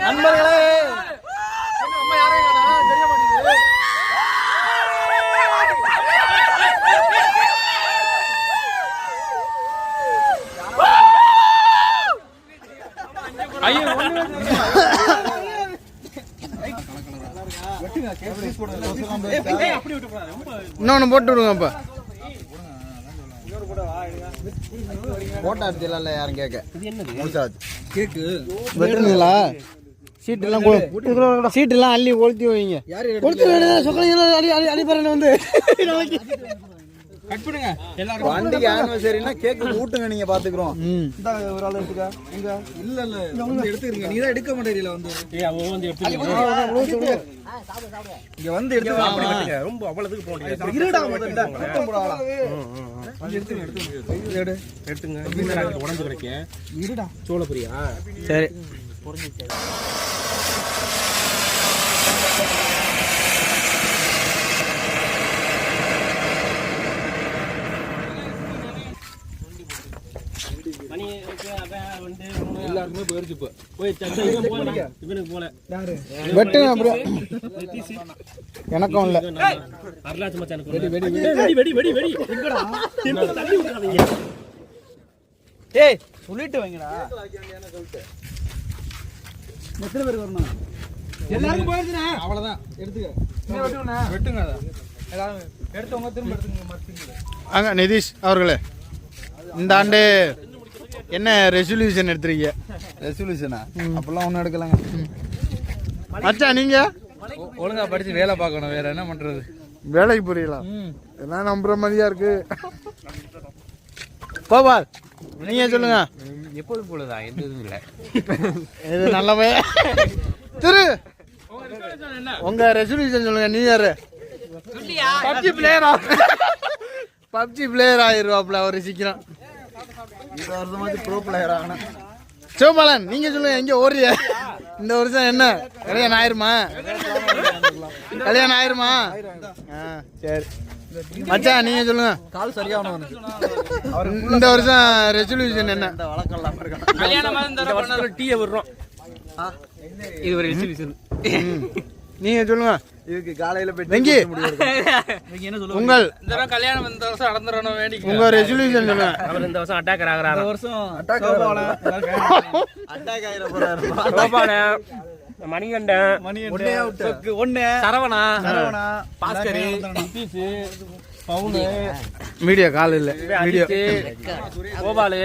நண்பர்களே. இன்னொன்னு போட்டு விடுங்க அப்ப. போட்டோ எடுத்துல யாரும் கேட்க. முடிச்சாச்சு. கேக்கு. வெட்டுனீங்களா சீட் எல்லாம் சீட் எல்லாம் அள்ளி கொளுத்தி வைங்க. கொளுத்தி சொக்கலிங்க அடி அடி அடிப்பறேன் வந்து. கட் பண்ணுங்க. எல்லாரும் வண்டிக்கு ஆனிவர்சரினா கேக் ஊட்டுங்க நீங்க பாத்துக்கிறோம். இந்த ஒரு ஆள் எடுத்துக்க. எங்க இல்ல இல்ல. வந்து எடுத்துக்கிறீங்க. நீ தான் எடுக்க மாட்டேறீல வந்து. ஏய் அவன் வந்து எடுத்து இங்க வந்து எடுத்து ரொம்ப அவ்வளவுக்கு போக முடியாது இருடா முதல்ல. கூட்டம் போடாதா. வந்து எடுத்துங்க உடைஞ்சு கிடைக்க இருடா. சோளபுரியா சரி எல்லாருமே போயிருச்சு இப்ப. அந்த இவன் போல. இவனுக்கு போல யாரு? வெட்டுங்க அப்படியே எனக்கும் இல்ல. அருளாச்சி மச்சானுக்கு ஒண்ணு. வெடி வெடி வெடி வெடி. எங்கடா? தள்ளி விட்டுறாதீங்க? ஏய் சொல்லிட்டு வைங்கடா. எத்தனை பேர் வரணும்? எல்லாருக்கும் போயிருச்சுண்ணே. அவ்வளவுதான். எடுத்துக்க. வெட்டுங்க அதை. எல்லாரும் எடுத்தவங்க திரும்ப எடுத்துங்க மறுத்துங்க அங்க நிதிஷ் அவர்களே இந்த ஆண்டு என்ன ரெசல்யூஷன் எடுத்திருக்கீங்க? ரெசல்யூஷனா அப்பெல்லாம் ஒண்ணும் எடுக்கலங்க. மச்சான் நீங்க? ஒழுங்கா படிச்சு வேலை பார்க்கணும். வேற என்ன பண்றது? வேலைக்கு புரியலாம் எல்லாம் நம்புற மாதிரியா இருக்கு? கோபால் நீங்க சொல்லுங்க. எப்போதும் போலதான். எந்த இதுவும் இல்ல. இது நல்லவே. திரு. உங்க ரெசல்யூஷன் சொல்லுங்க. நீ யாரு பப்ஜி பிளேயர் பப்ஜி பிளேயர் ஆயிருவாப்ல அவரு சீக்கிரம். இந்த வருஷமாச்சு ப்ரோ பிளேயர் ஆகணும் சிவபாலன் நீங்க சொல்லுங்க எங்க ஓடுறிய இந்த வருஷம் என்ன? கல்யாணம் ஆயிருமா? கல்யாணம் ஆயிருமா? ஆ, சரி. மச்சான் நீங்க சொல்லுங்க. கால் சரியாகணும் இந்த வருஷம் ரெசல்யூஷன் என்ன? இந்த வழக்கம் டீயை விடுறோம். இது ஒரு எக்ஸிபிஷன் நீங்க சொல்லுங்க. இதுக்கு காலையில போய் வெங்கி. உங்கள் இந்த தடவை கல்யாணம் இந்த வருஷம் நடந்துடணும் வேண்டி உங்க ரெசல்யூஷன் சொல்லுங்க அவர் இந்த வருஷம் அட்டாக்கர் ஆகுறாரு? வருஷம் அட்டாக் ஆயிர போறாரு. கோபால மணிகண்டன் மணி ஒண்ணு ஒண்ணு. சரவணா சரவணா. பாஸ்கர் நிதிஷ் பவுனு மீடியா. கால் இல்ல வீடியோ அஜித் கோபாலு